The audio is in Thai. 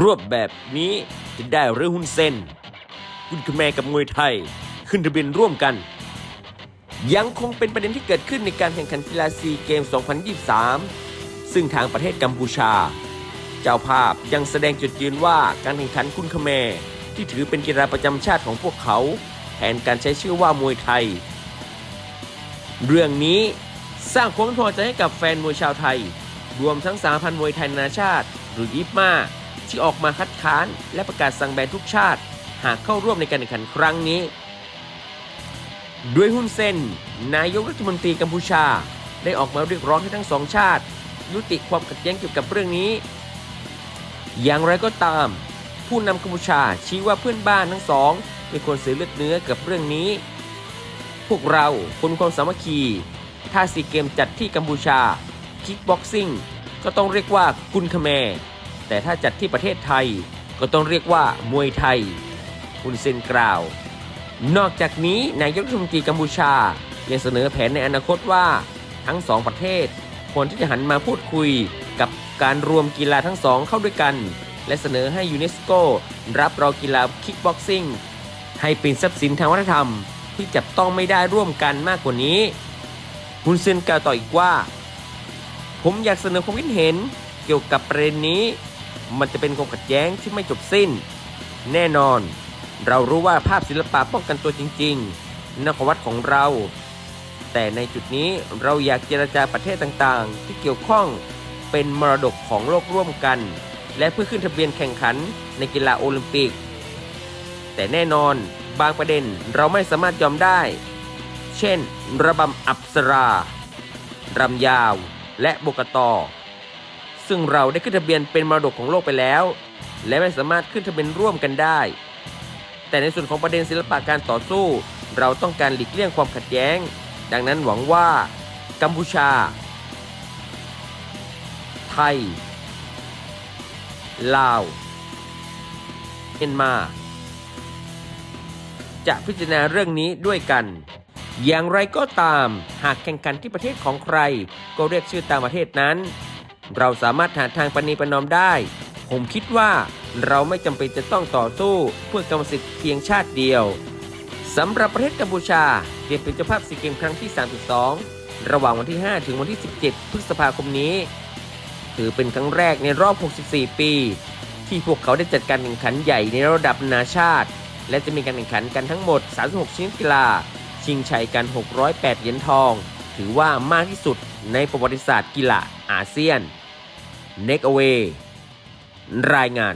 รวบแบบนี้จะได้หรือหุ้นเซนคุณคแมกับมวยไทย ขึ้นทะเบียนร่วมกัน ยังคงเป็นประเด็นที่เกิดขึ้นในการแข่งขันกีฬาซีเกม 2023 ซึ่งทางประเทศกัมพูชา เจ้าภาพยังแสดงจุดยืนว่าการแข่งขันคุณคแมที่ถือเป็นกีฬาประจำชาติของพวกเขา แทนการใช้ชื่อว่ามวยไทย เรื่องนี้สร้างความพอใจให้กับแฟนมวยชาวไทย รวมทั้งสาพันธ์มวยไทยนานาชาติ หรือยิปมา ที่ออกมาคัดค้าน และประกาศสั่งแบนทุกชาติ หากเข้าร่วมในการแข่งขันครั้งนี้ ด้วยหุ้นเซนนายกรัฐมนตรีกัมพูชา ได้ออกมาเรียกร้องให้ทั้งสองชาติ ยุติความขัดแย้งเกี่ยวกับเรื่องนี้ อย่างไรก็ตาม ผู้นำกัมพูชาชี้ว่าเพื่อนบ้านทั้งสองไม่ควรเสียเลือดเนื้อกับเรื่องนี้ พวกเราคนความสามัคคีถ้าซีเกมจัดที่กัมพูชา คิกบ็อกซิ่งก็ต้องเรียกว่ากุนคแมร์ แต่ถ้าจัดที่ประเทศไทยก็ต้องเรียกว่ามวยไทยคุณเซนกล่าว นอกจากนี้นายกรัฐมนตรีกัมพูชายังเสนอแผนในอนาคตว่าทั้งสองประเทศควรที่จะหันมาพูดคุยกับการรวมกีฬาทั้งสองเข้าด้วยกัน และเสนอให้ยูเนสโกรับรองกีฬาคิกบ็อกซิ่งให้เป็นทรัพย์สินทางวัฒนธรรมที่จับต้องไม่ได้ร่วมกันมากกว่านี้ฮุนเซนกล่าวต่ออีกว่า ผมอยากเสนอความคิดเห็นเกี่ยวกับประเด็นนี้ มันจะเป็นความขัดแย้งที่ไม่จบสิ้น แน่นอน เรารู้ว่าภาพศิลปะป้องกันตัวจริงๆนครวัตของเรา แต่ในจุดนี้เราอยากเจรจาประเทศต่างๆ ที่เกี่ยวข้องเป็นมรดกของโลกร่วมกัน และเพื่อขึ้นทะเบียนแข่งขันในกีฬาโอลิมปิก แต่แน่นอนบางประเด็นเราไม่สามารถยอมได้ เช่น ระบำอัปสรารำยาว และโบกตอ ซึ่งเราได้ขึ้นทะเบียนเป็นมรดกของโลกไปแล้ว และไม่สามารถขึ้นทะเบียนร่วมกันได้ แต่ในส่วนของประเด็นศิลปะการต่อสู้ เราต้องการหลีกเลี่ยงความขัดแย้ง ดังนั้นหวังว่า กัมพูชา ไทย ลาวเมียนมา จะพิจารณาเรื่องนี้ด้วยกันอย่างไรก็ตาม หากแข่งขันที่ประเทศของใคร ก็เรียกชื่อตามประเทศนั้น เราสามารถหาทางประนีประนอมได้ ผมคิดว่าเราไม่จำเป็นจะต้องต่อสู้เพื่อกรรมสิทธิ์เพียงชาติเดียวสำหรับประเทศกัมพูชาเตรียมเป็นเจ้าภาพซีเกมครั้งที่ 32 ระหว่างวันที่ 5 ถึงวันที่ 17 พฤษภาคมนี้ ถือเป็นครั้งแรกในรอบ 64 ปี ที่พวกเขาได้จัดการแข่งขันใหญ่ในระดับนานาชาติ และจะมีการแข่งขันกันทั้งหมด 36 ชนิดกีฬา ชิงชัยกัน 608 เหรียญทอง ถือว่ามากที่สุด ในประวัติศาสตร์กีฬาอาเซียน Neck Away รายงาน